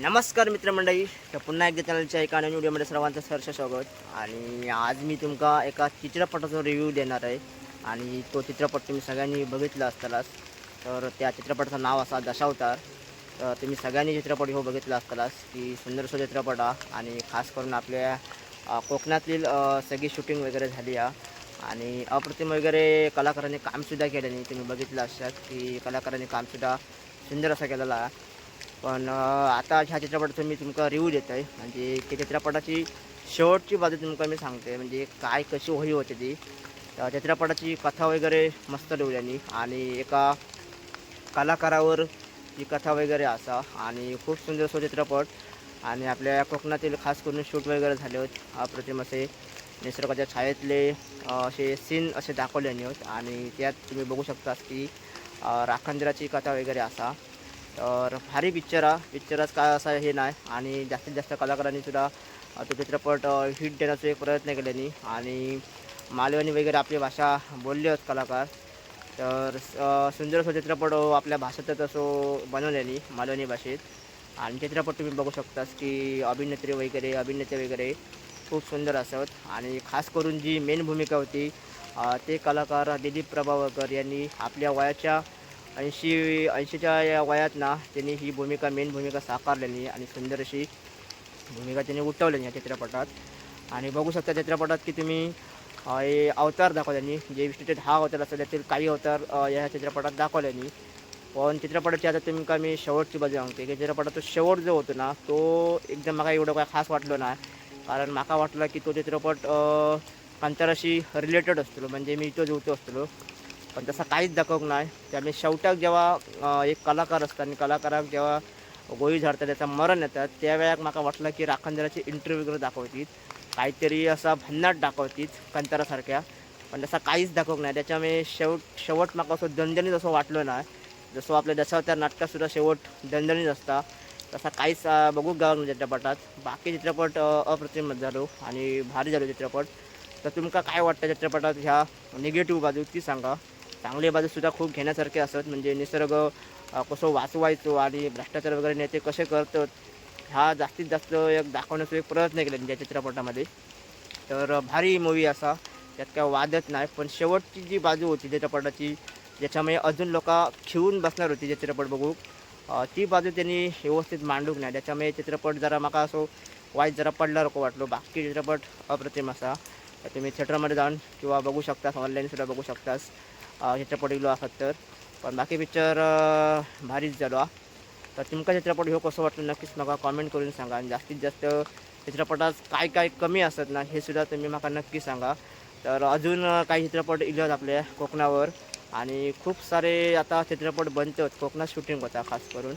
नमस्कार मित्रमंडळी. तर पुन्हा एकदा चॅनलच्या एका नवीन व्हिडिओमध्ये सर्वांचं सहर्ष स्वागत. आणि आज मी तुमका एका चित्रपटाचा रिव्ह्यू देणार आहे. आणि तो चित्रपट तुम्ही सगळ्यांनी बघितला असतालाच तर त्या चित्रपटाचं नाव असा दशावतार. तर तुम्ही सगळ्यांनी चित्रपट हो बघितला असतालाच की सुंदरसो चित्रपट हा. आणि खास करून आपल्या कोकणातील सगळी शूटिंग वगैरे झाली आहे आणि अप्रतिम वगैरे कलाकारांनी कामसुद्धा केल्याने तुम्ही बघितलं असतात की कलाकारांनी कामसुद्धा सुंदर असा केलेला आहे पण आता ह्या चित्रपटाचं मी तुमका रिव्ह्यू देत आहे म्हणजे त्या चित्रपटाची शेवटची बाजू तुमका मी सांगते म्हणजे काय कशी होई होती ती. तर चित्रपटाची कथा वगैरे मस्त लिहिल्यानी आणि एका कलाकारावर ती कथा वगैरे असा. आणि खूप सुंदर असो चित्रपट. आणि आपल्या कोकणातील खास करून शूट वगैरे झाले होते. अप्रतिम असे निसर्गाच्या छायेतले असे सीन असे दाखवल्याने होत. आणि त्यात तुम्ही बघू शकता की अ, राखंदिराची कथा वगैरे असा. तर भारी पिक्चर हा. पिक्चरच काय असा हे नाही. आणि जास्तीत जास्त कलाकारांनी सुद्धा तो चित्रपट हिट देण्याचा एक प्रयत्न केल्याने आणि मालवणी वगैरे आपली भाषा बोलले आहेत कलाकार. तर सुंदर असं चित्रपट आपल्या भाषेतच असो बनवल्याने मालवणी भाषेत. आणि चित्रपट तुम्ही बघू शकतास की अभिनेत्री वगैरे अभिनेते वगैरे खूप सुंदर असत. आणि खास करून जी मेन भूमिका होती ते कलाकार दिलीप प्रभावकर यांनी आपल्या वयाच्या ऐंशी ऐंशीच्या या वयात ना त्यांनी ही भूमिका मेन भूमिका साकारलेली आणि सुंदर अशी भूमिका त्यांनी उठवलेली या चित्रपटात. आणि बघू शकता चित्रपटात की तुम्ही हे अवतार दाखवल्यानी जे विष्णूचे दहा अवतार असतात त्यातील काही अवतार या चित्रपटात दाखवल्यानी. पण चित्रपटाची आता तुम्ही का मी शेवटची बाजू सांगते की चित्रपटाचा शेवट जो होतो ना तो एकदम मला एवढं काय खास वाटलो ना. कारण माका वाटलं की तो चित्रपट अ, कांताराशी रिलेटेड असतो. म्हणजे मी तो जेवतो असतो. पण तसा काहीच दाखवक नाही. त्यामुळे शेवटाक जेव्हा एक कलाकार असतात आणि कलाकाराक जेव्हा गोळी झाडतात त्याचं मरण येतात त्यावेळेक म्हाका वाटलं की राखणदाराची इंटरव्ह्यू वगैरे दाखवतीत. काहीतरी असा भन्नाट दाखवतीत कांतारासारख्या. पण तसा काहीच दाखवक नाही. त्याच्यामुळे शेवट शेवट म्हाका असं दणदणीत असं वाटलं नाही. जसं आपल्या दशावतार नाटकात सुद्धा शेवट दणदणीत असता. तसा काहीच अ, बघूक गावक नाही चित्रपटात. बाकी चित्रपट अ, अप्रतिम झालो आणि भारी झालो चित्रपट. तर तुमका काय वाटतं चित्रपटात ह्या निगेटिव्ह बाजू ती सांगा. चांगली बाजूसुद्धा खूप घेण्यासारखे असत. म्हणजे निसर्ग कसं वाचवायचो आणि भ्रष्टाचार वगैरे नेते कसे करतात हा जास्तीत जास्त एक दाखवण्याचा एक प्रयत्न केला त्या चित्रपटामध्ये. तर भारी मूवी असा. त्यात काय वादच नाही पण शेवटची जी बाजू होती चित्रपटाची ज्याच्यामुळे अजून लोक खिळून बसणार होती जे चित्रपट बघू ती बाजू त्यांनी व्यवस्थित मांडूक नाही. त्याच्यामुळे चित्रपट जरा माका असो वाईट जरा पडल्यासारखं वाटलो. बाकी चित्रपट अप्रतिम असा. तुम्ही थिएटरमध्ये जाऊन किंवा बघू शकतास ऑनलाईनसुद्धा बघू शकतास. चित्रपट इलो आसात तर. पण बाकी पिक्चर भारीच झालो हा. तर तुमका चित्रपट ह्यो कसं वाटलं नक्कीच म्हाका कॉमेंट करून सांगा. आणि जास्तीत जास्त चित्रपटात काय काय कमी असत ना हे सुद्धा तुम्ही मला नक्की सांगा. तर अजून काही चित्रपट इल्यात आपल्या कोकणावर. आणि खूप सारे आता चित्रपट बनतात कोकणात शूटिंग होता खास करून.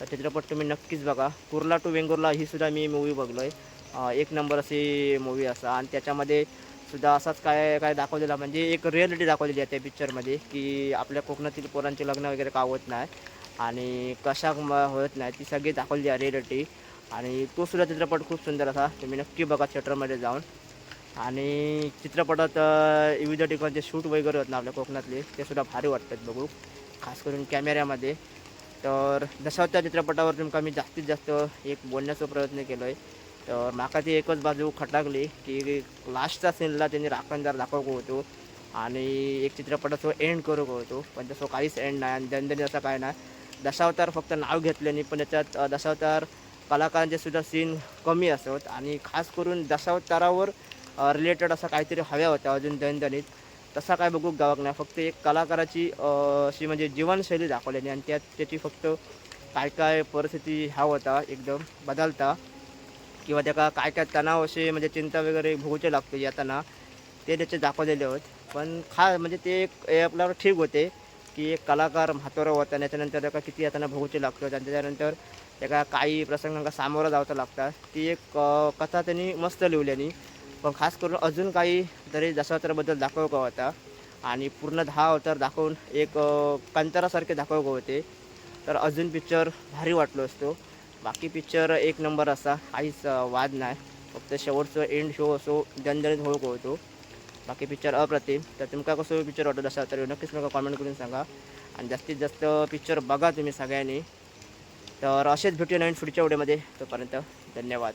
तर चित्रपट तुम्ही नक्कीच बघा. कुर्ला टू वेंगुर्ला ही सुद्धा मी मूवी बघलो आहे एक नंबर अशी मूवी असा. आणि त्याच्यामध्ये सुद्धा असाच काय काय दाखवलेला म्हणजे एक रिअलिटी दाखवलेली आहे त्या पिक्चरमध्ये की आपल्या कोकणातील पोरांचे लग्न वगैरे का होत नाही आणि कशा होत नाही ती सगळी दाखवली आहे रिअलिटी आणि तो सुद्धा चित्रपट खूप सुंदर असा तुम्ही नक्की बघा थिएटरमध्ये जाऊन. आणि चित्रपटात विविध ठिकाणचे शूट वगैरे होत ना आपल्या कोकणातले ते सुद्धा भारी वाटतात बघू. खास करून कॅमेऱ्यामध्ये तर दशावतार चित्रपटावर तुमका मी जास्तीत जास्त एक बोलण्याचा प्रयत्न केलो आहे तर माका ती एकच बाजू खटाकली की लास्टच्या सीनला त्यांनी राखणदार दाखवू होतो. आणि एक चित्रपटाचं एंड करू होतो. पण तसं काहीच एंड नाही. आणि दणदणी असं काय नाही. दशावतार फक्त नाव घेतल्याने पण त्याच्यात दशावतार कलाकारांचे सुद्धा सीन कमी असत. आणि खास करून दशावतारावर रिलेटेड असं काहीतरी हव्या होत्या अजून दैनदनीत तसा काय बघू गावाक नाही. फक्त एक कलाकाराची अशी म्हणजे जीवनशैली दाखवल्याने आणि त्यात त्याची फक्त काय काय परिस्थिती ह्या होता एकदम बदलता. किंवा त्याका काय काय तणाव असे म्हणजे चिंता वगैरे भोगूचे लागते येताना ते त्याचे दाखवलेले होत पण खा म्हणजे ते एक हे आपल्याला ठीक होते की एक कलाकार म्हातारा होता आणि त्याच्यानंतर त्याला किती येताना भोगूचे लागतो आणि त्याच्यानंतर त्याका काही प्रसंगांना सामोरं जावं लागतात. ती एक कथा त्यांनी मस्त लिहिल्यानी पण खास करून अजून काही तरी दशावताराबद्दल का होता. आणि पूर्ण दहा अवतार दाखवून एक अ, कांतारासारखे होते. तर अजून पिक्चर भारी वाटलो असतो. बाकी पिक्चर एक नंबर असा. काहीच वाद नाही. फक्त शेवटचं एंड शो असो जनजनित होऊ होतो बाकी पिक्चर अप्रतिम. तर तुमका कसं पिक्चर वाटत असा तर नक्कीच मला कॉमेंट करून सांगा. आणि जास्तीत जास्त पिक्चर बघा तुम्ही सगळ्यांनी. तर असेच भेटूया नवीन पुढच्या व्हिडिओमध्ये तोपर्यंत धन्यवाद.